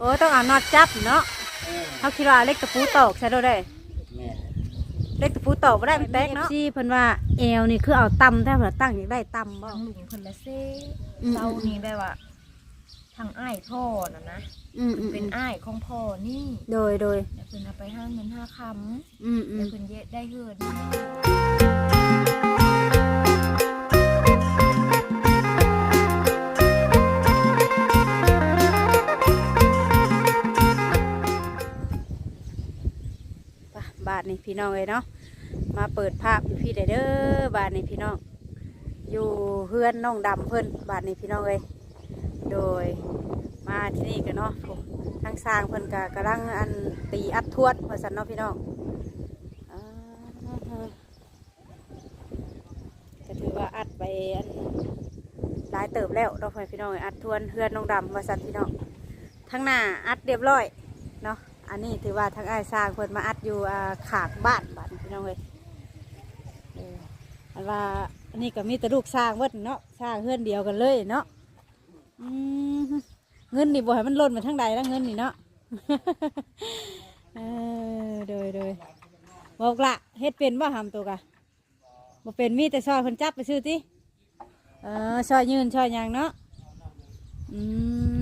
โอ้ต้องเอาน็อตจับเนาะเออเขาคิดว่าเล็กตะปูตอกใช่ด้วยได้แม่นเล็กตะปูตอกบ่ได้มันแตกเนาะซี่เพิ่นว่าเอวนี่คือเอาต่ำแต่เพิ่นตั้งอยากได้ต่ำบ่ทางลุงเพิ่นละเซ่อืมเรานี่แบบว่าทางอ้ายพ่อน่ะนะอืมอืมเป็นอ้ายของพ่อนี่ โดยโดยแต่เพิ่นเอาไปห้าเงินห้าคอืมำอืแต่มเพิ่นเยะได้เฮือน บาทนี่พี่น้องเลยเนาะมาเปิดภาพอยู่พี่เด้อบาทนี่พี่น้อง อยู่เพื่อนน้องดำเพิ่นบาทนี่พี่น้องเลยโดยมาที่นี่กันเนาะผมทางสร้างเพิ่นก็กำลังอันตีอัดทวดว่าสันเนาะพี่น้องอ่าก็ถือว่าอัดไปอันหลายเติบแล้วเราะพี่น้องเอ้ยอัดทวนเพื่อนน้องดำว่าสันพี่น้องทั้งหน้าอัดเรียบร้อยเนาะ อันนี้ถือว่าทางไอ้สร้างเพิ่นมาอัดอยู่อ่าขากบ้านบ้านพี่น้องเลยเอออันว่าอันนี้ก็มีแต่ลูกสร้างเวิดเนาะสร้างเพื่อนเดียวกันเลยเนาะอืมเงินนี่บ่ให้มันหล่นมาทั้งใดแล้วเงินนี่เนาะ เออโดยโดยบอกละเฮ็ดเป็นว่าหำตัวกะบ่เป็นมีแต่ซอยคนจับไปซื้อติเออซอยยืนซอยหยังเนาะอืม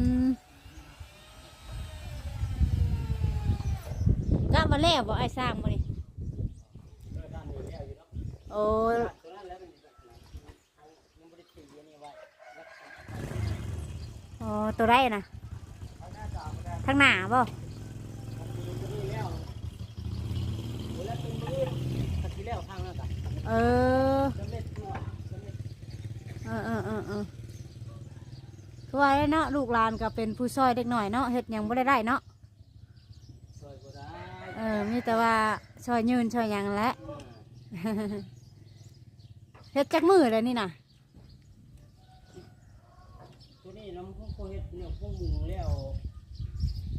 กะมาแล้วบ่ไอ้สร้างบ่นี่โอ้ตัวนั้นแล้วมันยังบ่ได้ตีอันนี้ไว้โอ้ตัวไรนะข้างหน้าบ่ตัวนี้แล้วโอ้แล้วตัวนี้ตะกี้แล้วทางนั้นก็เออเออเออเออเออคือว่าเนาะลูกหลานก็เป็นผู้ซอยเด็กหน่อยเนาะเฮ็ดยังบ่ได้ได้เนาะ เออมีแต่ว่าซอยยืนซอยหยังแหละอืมเฮ็ดจักมือเลยนี่น่ะตัวนี้น้ำพวกโคเฮ็ดเนี่ยพวกหมูแล้ว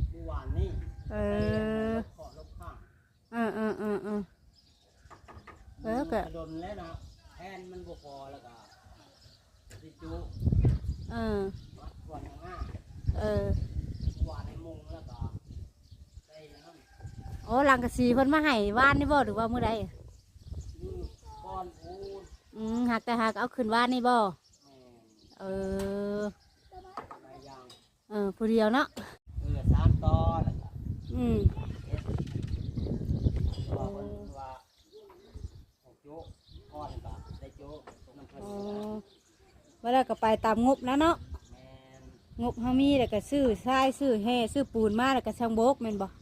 เมื่อวานนี่เออ ขอลบข้างเออเออเออเออ เออก็กระดนแล้วนะแทนมันบ่พอแล้วก็สิจุเออวัดวันข้างหน้าเออ หวานในมุงแล้วก็ได้นั่นโอ้ลังกะสีเพิ่นมาให้ว่านนี่บ่หรือว่ามื้อใดนี่ก้อนพูนอืมหักแต่หักเอาขึ้นว่านนี่บ่แม่นเออหลายอย่างเออผู้เดียวเนาะเออสามตอนแล้วก็อืมเฮ็ดว่าเพิ่นว่าหกโจ๊กก้อนก็ได้โจ๊กน้ำเพิ่นอ๋อนี่ล่ะเวลาก็ไปตามงบแล้วเนาะแม่นงบเฮามีแล้วก็ซื้อทรายซื้อแห่ซื้อปูนมาแล้วก็ช่างโบกแม่นบ่แม่นเออ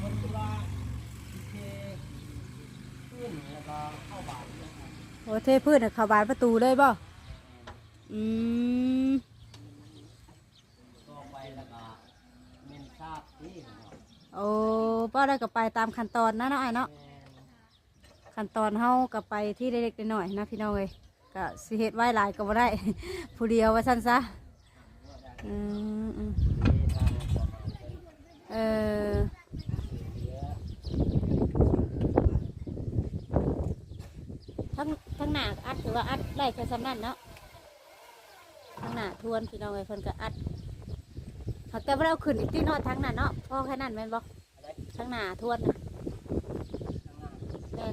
คนที่ว่าเทขึ้นแล้วก็เข้าบาทเนี่ยครับโอ้เทพื้นน่ะเข้าบานประตูเลยบ่อืมก็ไปแล้วก็เมนทราบที่โอ้ป้าได้ก็ไปตามขั้นตอนนะเนาะอ้เนาะขั้นตอนเฮาก็ไปที่เล็กๆน้อยๆนะพี่น้องเอ้ยก็สิเฮ็ดไว้หลายก็บ่ได้ ผู้เดียวว่าซั่นซะ อืมอืมเออทั้งทั้งหน้าอัดหรือว่าอัดได้แค่สำนั้นเนาะทั้งหน้าทวนพี่น้องเอ้ยเพิ่นก็อัดหากแต่ว่าเราขึ้นอีกที่นอดทั้งหนั้นเนาะพ่อแค่นั้นแม่นบอะไรทั้งหน้าทวนน่ะข้างหน้าแม่นเป็น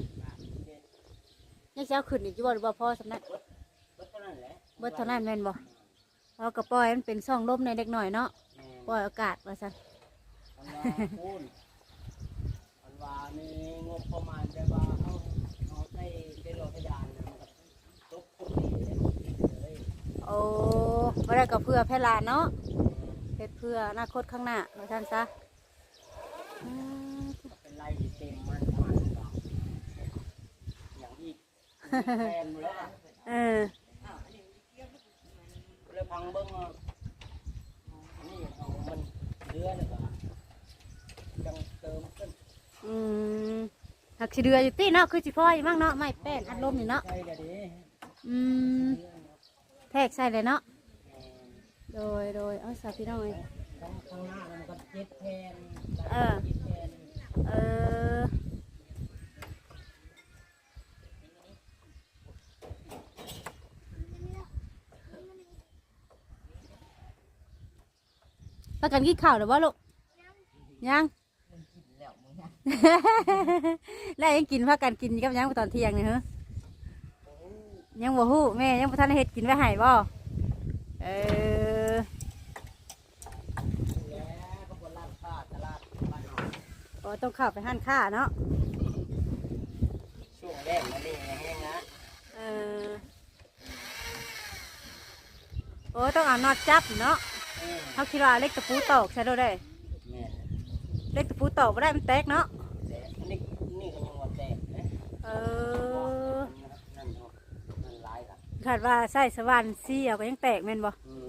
ยังสิเอาขึ้นอีกอยู่บ่หรือว่าพอสำนั้นเบิดเท่านั้นแหละเบิด เท่านั้นแม่นบ่เราก็ปล่อยมันเป็นช่องลมในเล็กหน่อยเนาะแม่นปล่อยอากาศว่าซั่นอันว่าพูนอันว่ามีงบประมาณแต่ว่าเอาเอาใส่เป็นโรงพยาบาลนะมันก็ตกคนดีเลยเลยโอ้บ่ได้ก็เพื่อแพร่หลานเนาะเฮ็ดเพื่ออนาคตข้างหน้าว่าซั่นซะอืมเป็นไรเต็มมันมันก็อย่างอีกแฟนเลยอะ เออ เลยพังเบิ้งว่านี่เอามันเรือเลยก็จังเติมขึ้นอืมหักสิเดืออยู่ติเนาะคือสิพ่ออยู่มั่งเนาะไม่แป้นอัดลมนี่เนาะใช่เลยดิอืมแทกใส่เลยเนาะโดยโดยเอาสาพี่น้องเอ้ยข้างข้างหน้ามันก็เจ็ดแทนเออเจ็ดแทนเออ พากันกินข้าวหรือว่าลูกยังแล้วมึงนะแล้วยังกินพากันกินกับยังตอนเที่ยงนี่เหรอยังบ่ฮู้แม่ยังบ่ทันได้เฮ็ดกินไว้ให้บ่เออแล้วก็บนร้านค้าตลาดบ้านเราโอ้ต้องเข้าไปห้านค้าเนาะช่วงแรกมันนี่แห้งนะเออโอ้ต้องเอาน็อตจับเนาะ เออเขาคิดว่าเล็กตะปูตอกใช่ด้วยได้แม่เล็กตะปูตอกไม่ได้มันแตกเนาะแต่อันนี้นี่ก็ยังว่าแตกนะเออนั่นเนาะนั่นหลายละคาดว่าใส่สว่านซี่เอาก็ยังแตกแม่นบ่อืม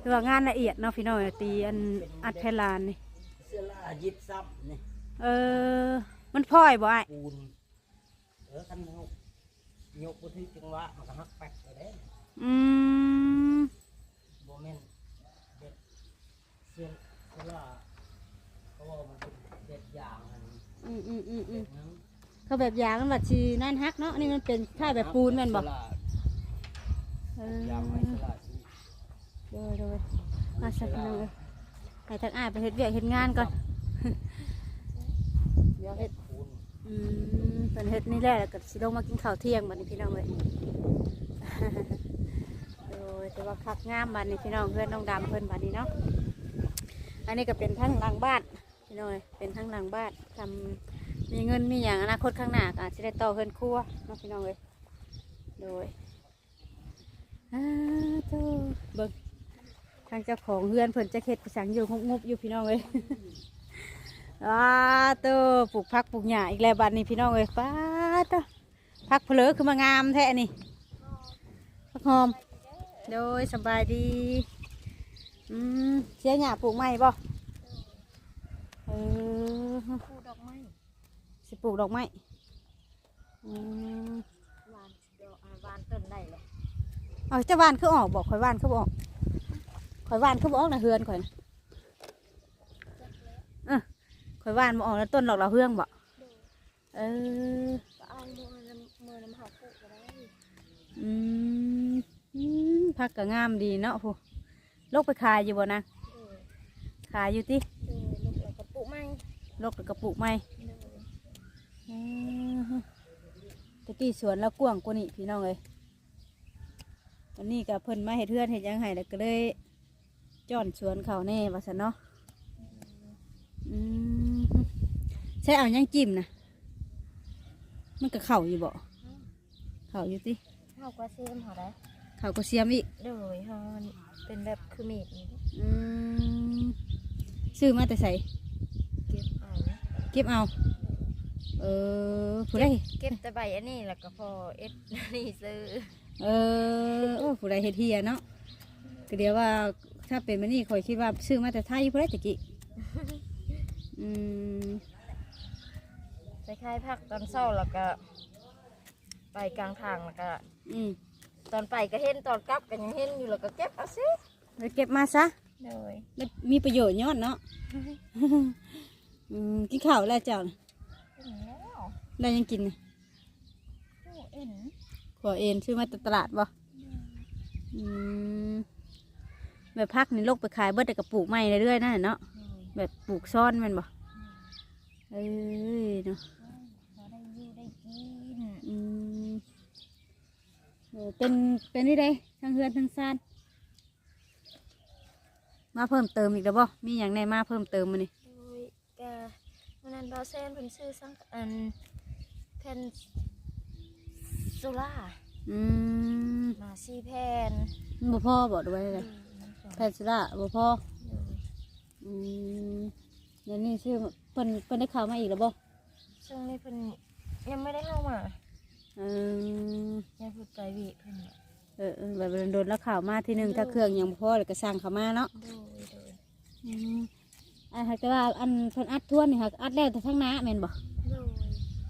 คือว่างานละเอียดเนาะพี่น้อยตีอันอัดแพลานนี่เสื้อลายิบซับนี่เออ มันพ่อยบ่ไอ้ายปูนเออคันยกยกบ่ถึงจังหวะมันก็หักแป๊กไปเด้อืม บ่แม่นเด็ดเสื้อเสื้อลาเขาว่ามันเป็นเด็ดยางอันอืมอืมอืมอืมนั้นเขาแบบยางมันบัดชีนั่นฮักเนาะนี่มันเป็นค่ายแบบปูนแม่นบ่เสื้อลาเออยางไม่เสื้อลาสิโดยโดยมาสักหน่อยให้ทางอ้ายไปเฮ็ดเวียกเฮ็ดงานก่อนเดี๋ยวเฮ็ด ปูนอืมเป็นเฮ็ดนี่แหละแล้วก็สิลงมากินข้าวเที่ยงบัดนี้พี่น้องเลยโด ยแต่ว่าคักงามบัดนี้พี่น้องเพื่อนน้องดำเพื่อนบัดนี้เนาะอันนี้ก็เป็นทั้งหลังบ้านพี่น้อยเป็นทั้งหลังบ้านทำมีเงินมีอย่างอนาคตข้างหน้าอาจจะได้ต่อเพื่อนครัวเนาะพี่น้องเลยโดยอาตัวเบิ่งทางเจ้าของเฮือนเพิ่นจะเฮ็ดสังอยู่งบอยู่พี่น้องเลยอ้าตัวปลูกพักปลูกหญ้าอีกแล้วบัดนี้พี่น้องเลยป้าตัพักเพลอคือมางามแท้นี่พักหอม โดยสบายดีอืมเสียหญ้าปลูกใหม่บ่เออคูดอกไม้สิปลูกดอกไม้อืมวานดอกอ่าวานต้นได้เลยเอาจ้าบ้านคือออกบอกข่อยบ้านคือบออกข่อยบ้านคือบออกนะเฮือนข่อยนะเออข่อยบ้านบ่ออกแล้วต้นดอกเราเฮืองบ่เออ ก็เอามือน้ำมือน้ำหอมปลูกก็ได้อืม อืมพักก็งามดีเนาะผู้ลกไปขายอยู่บ่นะเออขายอยู่ติเออลูกเราก็ปลูกไม้ลกแล้วก็ปลูกไม้เอออืมตะกี้สวนแล้วกว้างกว่านี้พี่น้องเลยวันนี้กับเพิ่นมาเห็ดเทือนเห็ดหยังไงแล้วก็เลยจ้อนสวนเขาแน่ว่าสันเนาะอืมใช่เอาหยังจิ้มนะมันก็เข่าอยู่บ่เข่าอยู่ติ เฮากว่าเซมเขาได้ เข่าก็เสียมอีกโดยเฮามันเป็นแบบคือมีดนี่อืมซื้อมาแต่ใส่เก็บเอาเก็บเอา เออผู้ใดเก็บแต่ใบอันนี้แล้วก็พอเอ็ดนี่ซื้อเออโอ้ผู้ใดเฮ็ดเฮียเนาะก็เดี๋ยวว่าถ้าเป็นมันนี่คอยคิดว่าซื้อมาแต่ไทยผู้ใดตะกี้อืมไปคายพักตอนเช้าแล้วก็ ไปกลางทางแล้วก็ อืม ตอนไปก็เห็นตอนกลับก็ยังเห็นอยู่แล้วก็เก็บเอาสิไปเก็บมาซะโดยแล้วมีประโยชน์ยอดเนาะ อืมกินข้าวแล้วเจ้าน่ะเห็นแล้วได้ยังกินน่ะโอ้เอ็นขอเอ็นซื้อมาจากตลาดบ่อืมแบบพักนี่ลกไปขายเบิดแต่กระปลูกใหม่เรื่อยๆนั่นแหละเนาะ โดยแบบปลูกซ่อนแมันบ่เอ้ยเนาะพอได้อยู่ได้กิน อืม เออเป็นเป็นนี่ได้ทั้งเฮือนทั้งซานมาเพิ่มเติมอีกแล้วบ่มีอย่างไหนมาเพิ่มเติมมานี่โดยกะวันนั้นบาวเซนเพิ่นซื้อสังอันแผ่นโซล่าอืมมาสี่แผ่นมันบ่พอบ่ด้วยเลยแพนซิล่าบ่พออืมเดี๋ยวนี้ชื่อเพิ่นเพิ่นได้ข่าวมาอีกแล้วบ่ช่วงนี้เพิ่นยังไม่ได้เข้ามา เออยังพูดไกลวิเพิ่นน่ะเออเออแบบโดนๆแล้วข่าวมาทีหนึงถ้าเครื่องยังบ่พอแล้วก็สั่งเข้ามาเนาะโดยโดยอืมอันหากแต่ว่าอันเพิ่นอัดทวนนี่ค่ะอัดแล้วแต่ทั้งหน้าแม่นบ่โดย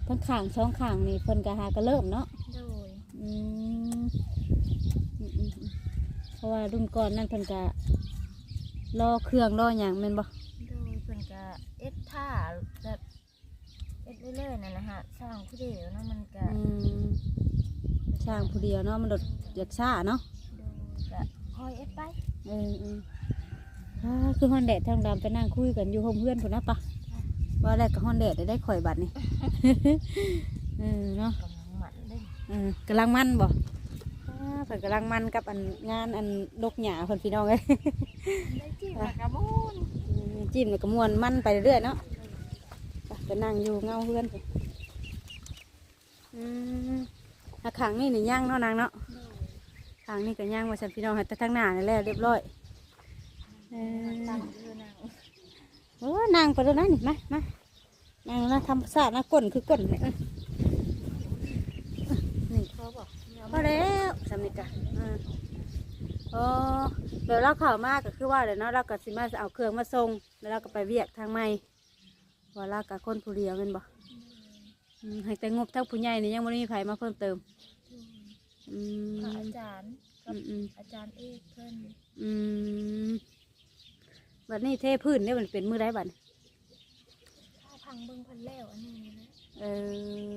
ทั้งข้างช่องข้างนี่เพิ่นก็หาก็เริ่มเนาะ โดยอืมอืมอืมอืมเพราะว่ารุ่นก่อนนั่นเพิ่นก็รอเครื่องรออย่างแม่นบ่โดยเพิ่นก็เอ็ดท่าแบบ เอ็ดเรื่อยๆนั่นนะฮะสร้างผู้เดียวเนาะมันก็อืมช่างผู้เดียวเนาะมันดดอยากซ่าเนาะโดยก็คอยเอ็ดไปเออเอออ่าคือฮอนแดดทางดำไปนั่งคุยกันอยู่โฮมเพื่อนพุ่นนะปะว่าแล้วก็ฮอนแดดได้ได้ข่อยบัดนี่ เออเนาะ กำลังหมันเด้เออกำลังมันบ่อ่าเพิ่นกำลังมันกับอันงานอันดกหญ้าเพิ่นพี่น้องเอ้ยได้จิ้มกระมูนอืมจิ้มแล้วก็ม่วนมันไปเรื่อยๆเนาะไป ไปนั่งอยู่เงาเพื่อนอืมอาขังนี่นี่ย่างเนาะนางเนาะโดยทางนี่ก็ย่างมาสันพี่น้องแต่ทางหน้านี่แหละเรียบร้อยเออนางโอ้นางไปแล้วนะนี่มามานางนะทำสาดนะก้นคือก้นเนี่ยเอ้ยนี่เขาบอกพอแล้วสำนิกะอ่าโอ้เดี๋ยวเราเข่าวมากก็คือว่าเดี๋ยวเนาะเราก็สิมาเอาเครื่องมาส่งแล้วเราก็ไปเวียกทางไม่ ว่าเรากับคนผู้เดียวเป็นบ่อืมให้แต่งบทั้งผู้ใหญ่นี่ยังไม่ได้มีไผมาเพิ่มเติมอืมพระอาจารย์กัอืบมอืมอาจารย์เอกเพิ่นอืมบัดนี้เทพื้นเนี่ยมันเป็นมือได้บัดนี้ข้าวพังเบิ่งเพิ่นแล้วอันนี้นะเออ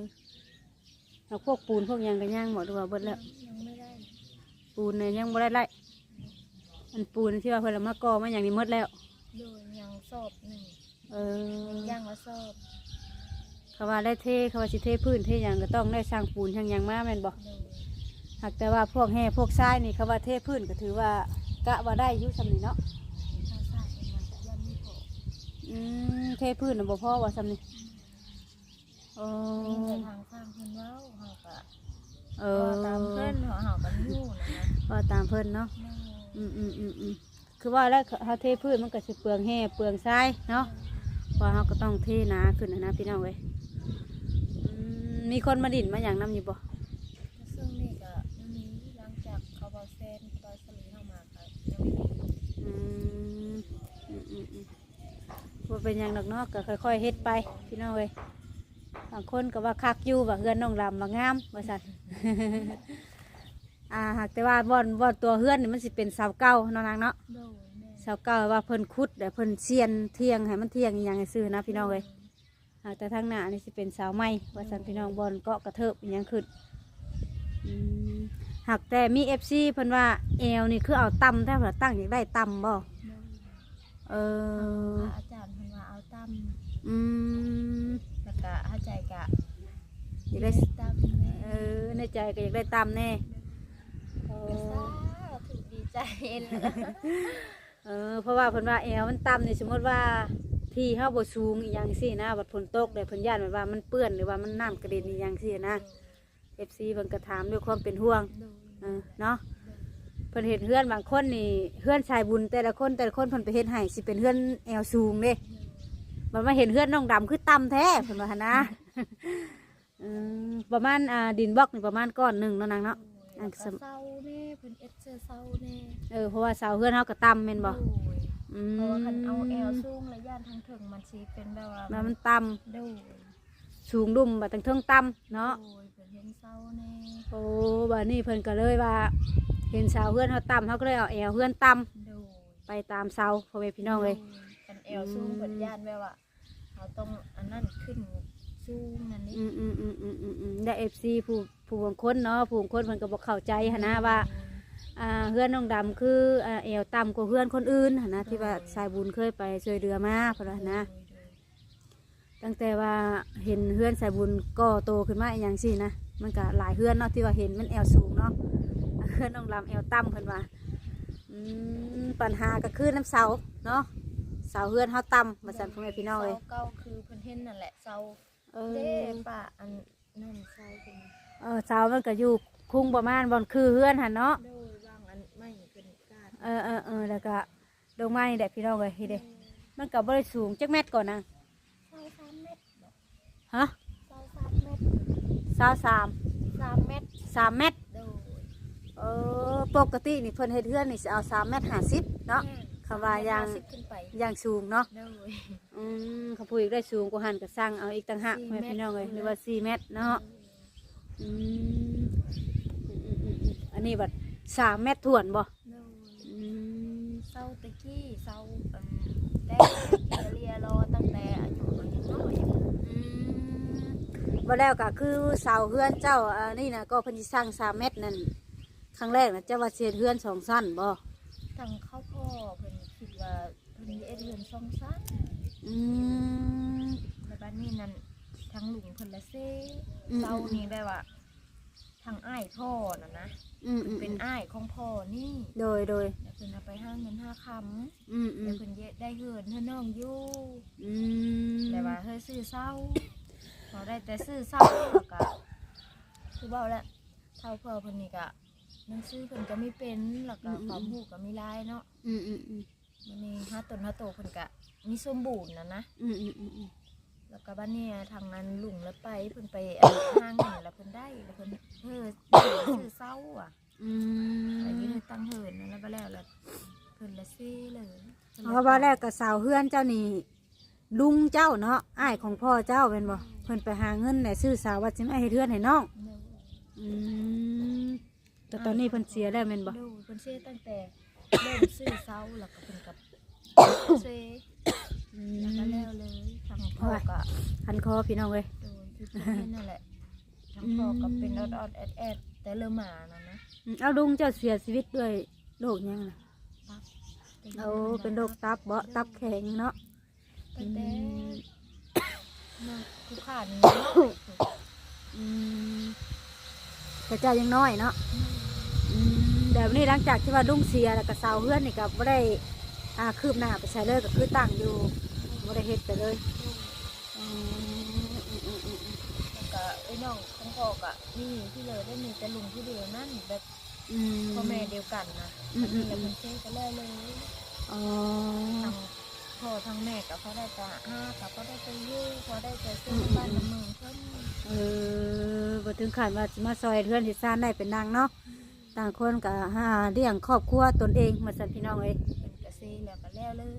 เอาพวกปูนพวกหยังกันย่างหมดหรือว่าเบิดแล้วยังไม่ได้ปูนเนี่ยยังบ่ได้ไล่อันปูนที่ว่าเพิ่นเอามากอมาอย่างนี้หมดแล้วโดยยังสอบหนึ่งเออยังละสอบเขาว่าได้เทเขาว่าสิเทพื้นเทหยังก็ต้องได้สร้างปูนทางหยังมาแม่นบ่โดยหากแต่ว่าพวกแห่พวกทรายนี่เขาว่าเทพื้นก็ถือว่ากะว่าได้อยู่ซำนี้เนาะชาวสายเป็นมันจะยังมีพออืมเทพื้นน่ะบ่พอว่าซำนี้โอ้มีแต่ทางสร้างเพิ่นเว้าเฮาก็เอเออตามเพิ่นเฮาเฮากันอยู่นะนะว่าตามเพิ่นเนาะโดยอืมอืมอืมอืมคือว่าแล้วเขาเทพื้นมันก็สิเปลืองแห่เปลืองทรายเนาะเพราะเขาก็ต้องเทหนาขึ้นนะนะพี่น้องเว้ยอืมมีคนมาดินมาอย่างน้ำอยู่บ่ซึ่งนี่ก็ยังมีหลังจากเขาเบาเซนเบาสลีเข้ามาก็ยังไม่มีอืมอืมอืมอืมว่าเป็นอย่างดอกเนาะก็ค่อยๆเฮ็ดไปพี่น้องเว้ยบางคนก็ว่าคักอยู่ว่าเฮือนน้องลำว่างามว่าสัตว์อ่าหากแต่ว่าบ่อนบ่อนตัวเฮือนนี่มันสิเป็นเสาเก่าเนาะนางเนาะโด ยแม่เสาเก่าว่าเพิ่นคุดแต่เพิ่นเสียนเทียงให้มันเทียงอหย่างให้ซื้อนะพี่น้องเว้ยหากแต่ทางหน้านี่สิเป็นสาวไม้ว่าสันพี่น้องบอลเกาะกระเทิบอหยังขึ้นอืมหากแต่มีเอฟซีเพิ่นว่าเอวนี่คือเอาต่ำแต่เผื่อตั้งอยากได้ต่ำบ่โดยเอพอระอาจารย์เพิ่นว่าเอาตั้มอืมแล้วก็หาใจกะอยากได้ตั้มแม่เออในใจก็อยากได้ต่ำแน่เอก็อสาธุดีใจเลย เออเพราะว่าเพิ่นว่าเอวมันต่ำนี่สมมติว่าที่เฮาบ่สูงอีหยังสินะบัดฝนตกได้เพิ่นย่านว่ามันเปื้อนหรือว่ามันน้ำกระเด็นอีหยังสินะเอฟซีเพิ่นก็ถามด้วยความเป็นห่วงโดยเออเนาะเพิ่นเห็นเพื่อนบางคนนี่เพื่อนชายบุญแต่ละคนแต่ละคนเพิ่นไปเฮ็ดให้สิเป็นเพื่อนแอวสูงเด้มันมาเห็นเพื่อนน้องดำคือต่ำแท้เพิ่นว่าหั่นนะอืมประมาณอ่าดินบล็อกนี่ประมาณก้อนหนึ่งเนาะนางเนาะอัอันนสมเศร้าแน่เพิ่นเอ็ดเสื้อเศร้าแน่ เออเพราะว่าเสาเพื่อนเฮาก็ต่ำแม่นบ่โดยอืมเพราะว่าคันเอาแอลสูงระยะทางถึงมันสิเป็นแบบว่าแล้วมันต่โดยำสูงดุมบัดตั้งเทิงต่ำเนาะโดยเพิ่นเห็นเศร้าแน่โอ้บัดนี้เพิ่นก็เลยว่า เห็นสาวเพื่อนเฮาต่ำเฮาก็เลยเอาแอวเพื่อนต่โดยำไปตามเสาพ่อแม่พี่น้องเลยกันแอลสูงเพิ่นย่านแบบว่าเขาต้องอันนั้นขึ้นสูงนั่นนี่อืมอืมอืมอืมอืมอืมได้เอฟซีผู้ผู้บางคนเนาะผู้บางคนเพิ่นก็บอกเข้าใจหันนะว่า อ่าเพื่อนน้องดำคืออ่าเอวต่ำกว่าเพื่อนคนอื่นหันนะที่ว่าสายบุญเคยไปช่วยเรือมาเพราะว่านะ ตั้งแต่ว่าเห็นเพื่อนสายบุญก่อโตขึ้นมาอหย่างสินะมันก็หลายเพื่อนเนาะที่ว่าเห็นมันแอวสูงเนาะอ่าเพื่อนน้องดำแอวต่ำเพิ่นว่าอืมปัญหาก็คือน้ำเสาเนาะเสาเพื่อนเฮาต่ำมาสั่นพ่อแม่พี่น้องเลยเสาเก้าคือเพิ่นเห็นนั่นแหละเสาเอเด้อป่าอันนั่นเสาเป็นเออเสามันก็อยู่คุ้งประมาณบอนคือเพื่อนหันเนาะ โดยบางอันไม่ เป็นกาดเออเออเออแล้วก็ดอกไม้นี่แหละพี่น้องเลยพี่เด้มันก็บ่ได้สูงจักเม็ดก่อนนะเสาสามเมตรบอกฮะเสาสามเมตรสาวสามสามเมตรสามเม็ดโดยเออปกตินี่เพิ่นเฮ็ดเฮือนนี่สิเอาสามเม็ดห้าสิบเนาะคำว่ายังสิบขึ้นไปอย่างสูงเนาะโดยอืมเขาพูดอีกได้สูงกว่าหันก็สร้างเอาอีกต่างหากสี่แม่เม็ดพี่น้องเลยหรือว่าสี่เม็ดเนาะอืมอืมอืมอืมอืมอันนี้บัดสามเม็ดถ่วนบ่ โดยอืมเสาตะกี้เสาอันแต่เรียรอตั้งแต่อายุมันยังน้อยอยู่อืมบ่แล้วก็คือเสาเฮือนเจ้าอ่านี่นะก็เพิ่นสิสร้างสามเม็ดนั่นครั้งแรกนะเจ้าว่าสิเฮ็ดเฮือนสองสั้นบ่ทางเข้าพ่อเพิ่นคิดว่าก็เพิ่นเอ็ดเรือนซ่องซักอืมแล้วบ้านนี้นั่นทางหลุงเพิ่นละเซ่อืมเจ้านี่แบบว่าทางอ้ายพ่อน่ะนะ อืมอืมเป็นอ้ายของพ่อนี่โดยโดยแล้วเพิ่นเอาไปห้าเงินห้าคำอืมอืแล้วมเพิ่นเยได้เฮือนให้น้องอยู่อืมแต่ว่าเฮ้ยซื้อเศร้าพอได้แต่ซื้อเศร้าแล้วก็คือเบาแล้วเท่าพ่อเพิ่นนี่ก็หนังสือเพิ่นก็ไม่เป็นแล้วก็ความรู้ก็มีหลายเนาะอืมอืมอืมมันนี่ห้าตนห้าโตเพิ่นก็มีสมบูรณ์นะนะอืมอืมอืมอืม แล้วก็บ้านเนี่ยทางนั้นลุงแล้วไปเพิ่นไปเอาห้างเงินแล้วเพิ่นได้แล้วเพิ่นเฮ้อซื้อเศร้าอะอืมอันนี้เพิ่นตั้งเหินนั่นแล้วก็แล้วแล้วเพิ่นละเซ่เลยพิ่นละเพราะว่าแรกกับสาวเฮือนเจ้านี่ลุงเจ้าเนาะอ้ายของพ่อเจ้าเป็นบ่เพิ่นไปหาเงินในซื้อสาวว่าจะไม่ให้เฮือนให้น้องเนอะอืมแต่ตอนนี้เพิ่นเสียแล้วแม่นบ่ดูเพิ่นเซ่ตั้งแต่เริ่มซื้อเศร้าแล้วก็เพิ่นกับ เซ่อืแล้วก็มแล้วเลยทาง พ่อก็คันคอพี่น้องเอ้ยโดนที่เป็นนั่นแหละทางพ่อก็เป็นออดออดแอดแอดแต่เริ่มมานะนะอืมเอาลุงเจ้าเสียชีวิตด้วยโรคหยังน่ะตับเอาเป็นโรคตับบ่ตับแข็งเนาะตั้งแต่มาคุกขานี่อืมแต่เจ้ายังน้อยเนาะอืมแบบนี้หลังจากที่ว่าลุงเสียแล้วก็สาวเฮือนนี่ก็บ่ได้อ่าคืบหน้าไปใช้เลยก็คือตั้งอยู่บ่ได้เฮ็ดไปเลย แล้วก็ไอ้น้องทั้งพ่อก็นี่ที่เลยได้มีแต่ลุงที่เดียวนั่นแบบอืม พ่อแม่เดียวกันนะอืมอืนี่มแหละมันเซ่ก็แล้วเลยอ๋อทั้งพ่อทั้งแม่กับเขาได้แต่ห้ากับเขาได้แต่ยื้อเขาได้แต่ซื้อบ้านละเมืองเพิ่นเออบ่ถึงขั้นว่าสิมาซอยเพื่อนที่ซ่านได้เป็นนางเนาะต่างคนก็หาเลี้ยงครอบครัวตนเองมาสั่นพี่น้องเอ้ยเป็นกระซ่แล้วก็แล้วเลย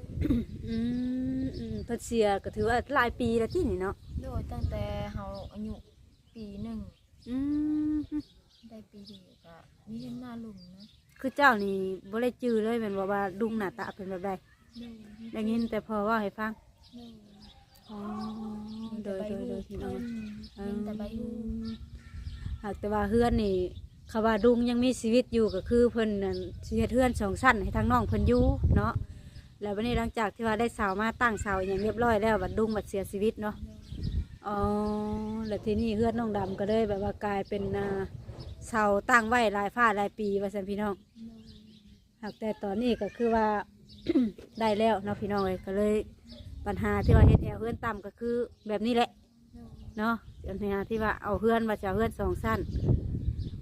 อืม เพิ่นเสียก็ถือว่าหลายปีแล้วที่นี่เนาะโดยตั้งแต่เขาอายุปีหนึ่งอืมได้ปีเดียวก็นี่เห็นหน้าลุงนะคือเจ้านี่บ่ได้จื้อเลยแม่นบ่ว่าลุงหน้าตาเป็นแบบใดโดยได้ยินแต่พอเว่าให้ฟังโดยอ๋อโดยโดยโดยพี่น้องเห็นแต่ใบหูหากแต่ว่าเฮือนนี่คำว่าลุงยังมีชีวิตอยู่ก็คือเพิ่นนั่นสิเฮ็ดเฮือนสองชั้นให้ทางน้องเพิ่นอยู่เนาะ แล้ววันนี้หลังจากที่ว่าได้เสามาตั้งเสาอย่างเรียบร้อยแล้วบัดลุงบัดเสียชีวิตเนาะอ๋อแล้วทีนี้เฮือนน้องดำก็เลยแบบว่ากลายเป็นอ่าเสาตั้งไว้หลายฟ้าหลายปีว่าซั่นพี่น้อง หากแต่ตอนนี้ก็คือว่า ได้แล้วเนาะพี่น้องเลยก็เลยปัญหาที่ว่าเฮ็ดแอวเฮือนต่ำก็คือแบบนี้แหละเนาะปัญหาที่ว่าเอาเฮือนว่าจะเอาเฮือนสองสั้น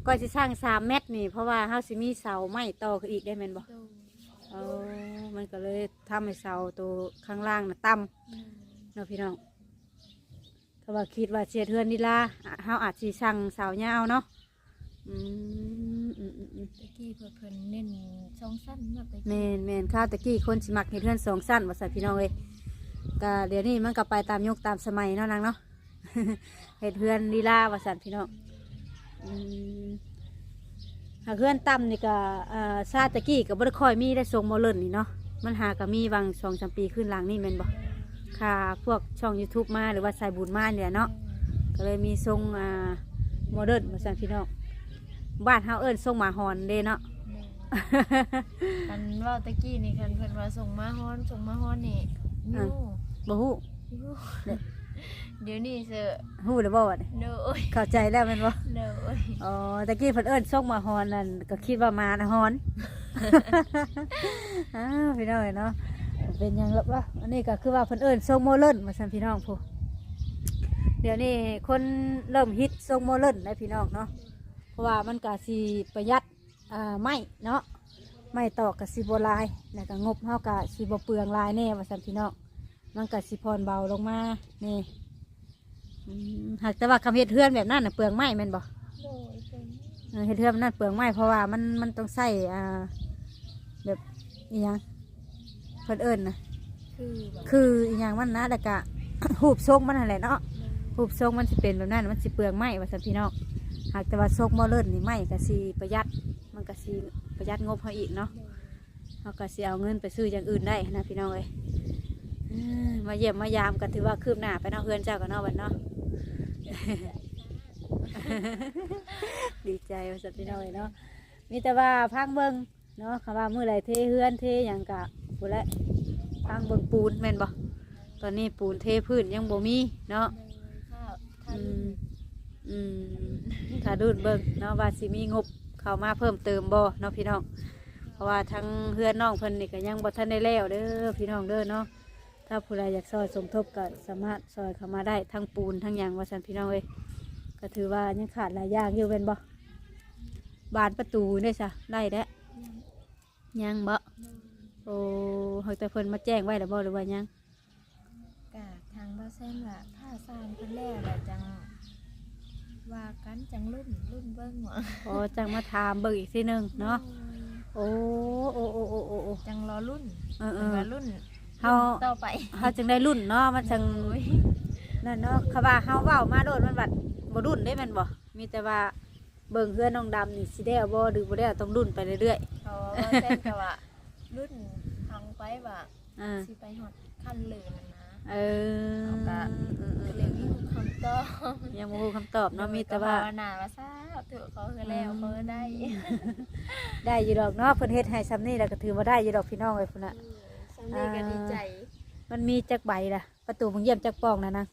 ก็จะสร้างสามเมตรนี่เพราะว่าเฮาสิมีเสาไม้ต่อขึ้นอีกได้แม่นบ่เออ มันก็เลยทำให้เสาตัวข้างล่างน่ะต่ำเนาะพี่น้องถ้าว่าคิดว่าเสียเทือนนี่ล่ะอะเฮาอาจสิสั่งเสายาวเนาะอืมอืมอืมอืมตะกี้เพิ่นเน้นช่องสั้นมากไปแม่นแม่นข้าวตะกี้คนสิมักเฮ็ดเฮือนสองสั้นว่าซั่นพี่น้องเอ้ยก็เดี๋ยวนี้มันก็ไปตามยุคตามสมัยเนาะนางเนาะ เฮ็ดเฮือนลีลาว่าซั่นพี่น้องอืมหากเฮือนต่ำนี่ก็อ่าซาตะกี้ก็บ่ได้ค่อยมีได้ทรงโมเลินนี่เนาะ มันหาก็มีบางสองสามปีขึ้นหลังนี่แม่นบ่ค่ะพวกช่อง YouTube มาหรือว่าสายบุญมาเนี่ยเนาะก็เลยมีทรงอ่าโมเดิร์นว่าซั่นพี่น้องบ้านเฮาเอิ้นทรงหมาหอนเด้เนาะ คันว่าตะกี้นี่คันเพิ่นว่าส่งมาฮ้อนส่งมาฮ้อนนี่ยูบ่ฮู้ ยู เนี่ยเดี๋ยวนี้เสอะฮู้หรือบ่วะเนี่ยเด้อเข้าใจแล้วแม่นบ่เด้ออ๋อตะกี้เพิ่นเอิ้นส่งมาฮอนนั่นก็คิดว่ามานะฮอน อ้าวพี่น้องเอ้ยเนาะเป็นหยังล่ะวะอันนี้ก็คือว่าเพิ่นเอิ้นส่งโมเลินมาซั่นพี่น้องผู้เดี๋ยวนี้คนเริ่มฮิตส่งโมเลินแล้วพี่น้องเนาะเพราะว่ามันก็สิประหยัดอ่าไม้เนาะไม้ตอกก็สิบ่หลายแล้วก็งบเฮาก็สิบ่เปลืองหลายแน่ว่าซั่นพี่น้อง มันก็สิพรเบาลงมานี่อืมหากแต่ว่าคำเฮ็ดเฮือนแบบนั้นน่ะเปลืองไม้แม่นบ่โดยเป็นเออเฮ็ดเทือมันนั่นเปลืองไม้เพราะว่ามันมันต้องใส่อ่าแบบอีหยังเพิ่นเอิญนะคือแบบคืออีหยังมันนะแต่กะหูบทรงมันอะไรเนาะหูบทรงมันสิเป็นแบบนั้นมันสิเปลืองไม้ว่าสันพี่น้องหากแต่ว่าทรงบ่เลิ่นนี่ไม้ก็สิประหยัดมันก็สิประหยัดงบเขาอีกเนาะเขาก็สิเอาเงินไปซื้ออย่างอื่นได้นะพี่น้องเอ้ยเอ้อ มาเยี่ยมมายามกันถือว่าคืบหน้าไปนาะเฮือนเจ้ากันนาะวันเนาะดีใจว่าสันพี่น้อยเนาะมีแต่ว่าพังเบิงเนาะคำว่ามือไรเทเฮือนเทอย่างกะพูดแล้วทางเบิ่งปูนแม่นบ่ตอนนี้ปูนเทพื้นยังบ่มีเนาะอืมอืมถ้าดูดเบิ่งเนาะว่าสิมีงบเข้ามาเพิ่มเติมบ่เนาะพี่น้องเพราะว่าทั้งเพื่อนน้องเพิ่นนี่ก็ยังบ่ทันได้แล้วเด้อพี่น้องเด้อเนาะ ถ้าผู้ใดอยากซอยสมทบก็สามารถซอยเข้ามาได้ทั้งปูนทั้งหยังว่าซั่นพี่น้องเอ้ยก็ถือว่ายังขาดหลายอย่างอยู่เป็นบ่บานประตูได้ซะได้แล้วยังบ่โอ้เฮาแต่เพิ่นมาแจ้งไว้แล้วบ่หรือว่ายังกะทางบ่แซมว่าถ้าสร้างเพิ่นแล้วแล้วจังว่ากันจังรุ่นรุ่นเบิ่งหว่าอ๋อจังมาถามเบิ่งอีกทีหนึงเนาะโอ้โอ้โอ้โอ้โอ้โอ้จังรอรุ่นเออเอเพิ่นอว่ารุ่น เฮารุ่นต่อไปเฮาจึงได้รุ่นเนาะมันจังโอ้ยนั่นเนาะเขาว่าเฮาเว้ามาโดดมันบัดบ่รุ่นได้แม่นบ่มีแต่ว่าเบิ่งเพื่อนน้องดำนี่สิได้เอาบ่หรือบ่ได้เอาต้องรุ่นไปเรื่อยเขาว่าแซมก็ว่ารุ่นทางไปว่าๆอ่าสิไปฮอดขั้นเลยนั่นนะเออเอากะเออเอก็อเลยมีคำตอบยังบ่รู้คำตอบเนาะมีแต่ว่าภนาว่าซาถูกเขาคือแล้วเขาได้ ได้อยู่ดอกเนาะเพิ่นเฮ็ดให้ซ้ำนี่แล้วก็ถือว่าได้อยู่ดอกพี่น้องเอ้ยพุ่นน่ะ สำนีก็ดีใจมันมีจักใบล่ะ ประตูบังเยี่ยมจักปองน่ะนาง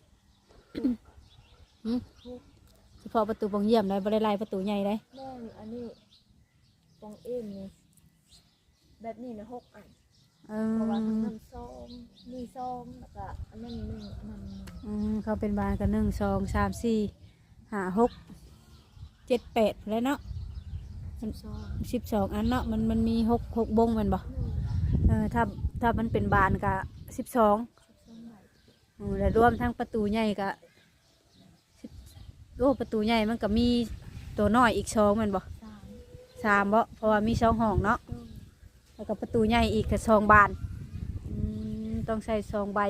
หึเฉพาะประตูบังเยี่ยมได้บ่ได้ไล่ประตูใหญ่ได้แม่นอันนี้ปองเอ็มนี่แบบนี้นะหกอันเอเพราะว่าทั้งอน้ำส้มมีส้มแล้วก็อันนั้นหนึ่งอันนั้นหนึ่งอืมเขาเป็นบานกันหนึ่งสองสามสี่ห้าหกเจ็ดแปดแล้วเนาะส้มส้มสิบสองอันเนาะมันมันมีหกหกบงแมันบ่เออถ้า ถ้ามันเป็นบานก็สิบสองส้มใบแล้วรวมทั้งประตูใหญ่ก็สิบโอ้ประตูใหญ่มันก็มีตัวน้อยอีกสองแมันบ่สามสามบ่เพราะว่ามีสองห้องเนาะต้นแล้วก็ประตูใหญ่อีกก็สองบานอืมต้องใส่สองใบ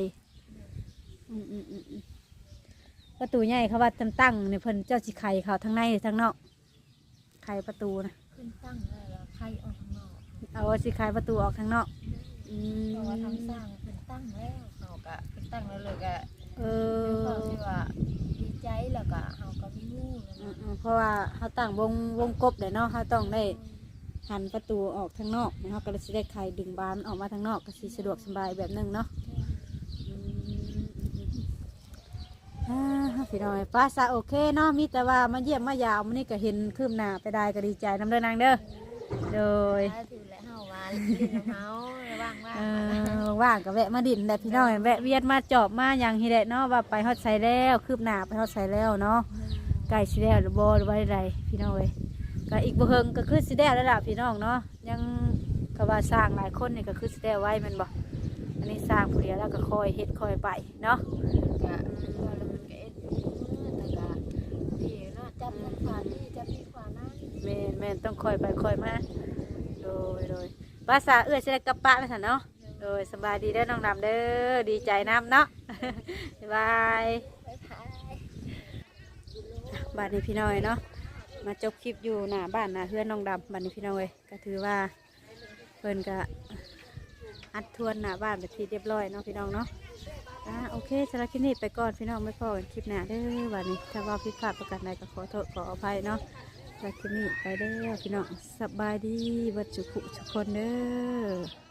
อืมอืมอืมอืมประตูใหญ่เขาว่าตั้งตั้งเนี่ยเพิ่นเจ้าสิไข่เขาทั้งในหรือทั้งนอกไข่ประตูนะขึ้นตั้งเลยแล้วไข่ออกข้างนอกเอาสิไข่ประตูออกข้างนอก อืมเพราะว่าทำสร้างขึ้นตั้งแล้วเขาก็ขึ้นตั้งแล้วเลยก็เอด้วยความอที่ว่าดีใจแล้วก็เขาก็มีงูนะอืมนะอืมเพราะว่าเขาตั้งวงวงกบเดี๋ยวเนาะเขาต้องได้หันประตูออกทางนอกเนาะก็เลยสิได้ไข่ดึงบานออกมาทางนอกก็สิสะดวกสบายแบบนึงเนาะ อ่าพี่น้อยป้าซะโอเคเนาะมีแต่ว่ามาเยี่ยมมายาวมันนี่ก็เห็นคืบหน้าไปได้ก็ดีใจน้ำเด้อนางเด้อโดย ถ้าถือ และเฮาว่าลิ้นของเฮาว่างว่าเออว่างก็แวะมาดินแหละพี่น้อยแวะเวียนมาจอบมาอย่างฮีแหละเนาะว่าไปฮอดใส่แล้วคืบหน้าไปฮอดใส่แล้วเนาะใกล้สิแล้วหรือบ่หรือว่าใดพี่น้อยก็อีกบ่เฮิงก็คือสิแล้วแล้วล่ะพี่น้องเนาะยังก็ว่าสร้างหลายคนนี่ก็คือสิแล้วไว้แมันบ่อันนี้สร้างผู้เดียวแล้วก็คอยเฮ็ดคอยไปเนาะก็ว่าแล้วมันก็เอ็ดแต่ก็ดีเนาะจับมันขวานี่จับนี่ขวานั่นแม่นแม่นต้องคอยไปคอยมาโดยโดย ภาษาเอื้อเสด็จกับปะไม่สันเนาะโดยสบายดีเด้อน้องดำเด้อดีใจน้ำเนาะบ๊ายบายไปพายบ้านนี้พี่น้อยเนาะมาจบคลิปอยู่หน้าบ้านหน้าเพื่อนน้องดำบ้านนี้พี่น้อยก็ถือว่าเพิ่นก็อัดทวนหน้าบ้านไปนที่เรียบร้อยเนาะพี่น้องเนาะอ่าโอเคสำหรับคลิปนี้ไปก่อนพี่น้องไม่พอกันคลิปหน้าเด้อวันนี้ถ้าว่าผิดพลาดประการใดก็ขอโทษขออภัยเนาะสำห รับคลิปนี้ไปเด้อพี่น้องสบายดีเบัดจุกุทุกคนเด้อ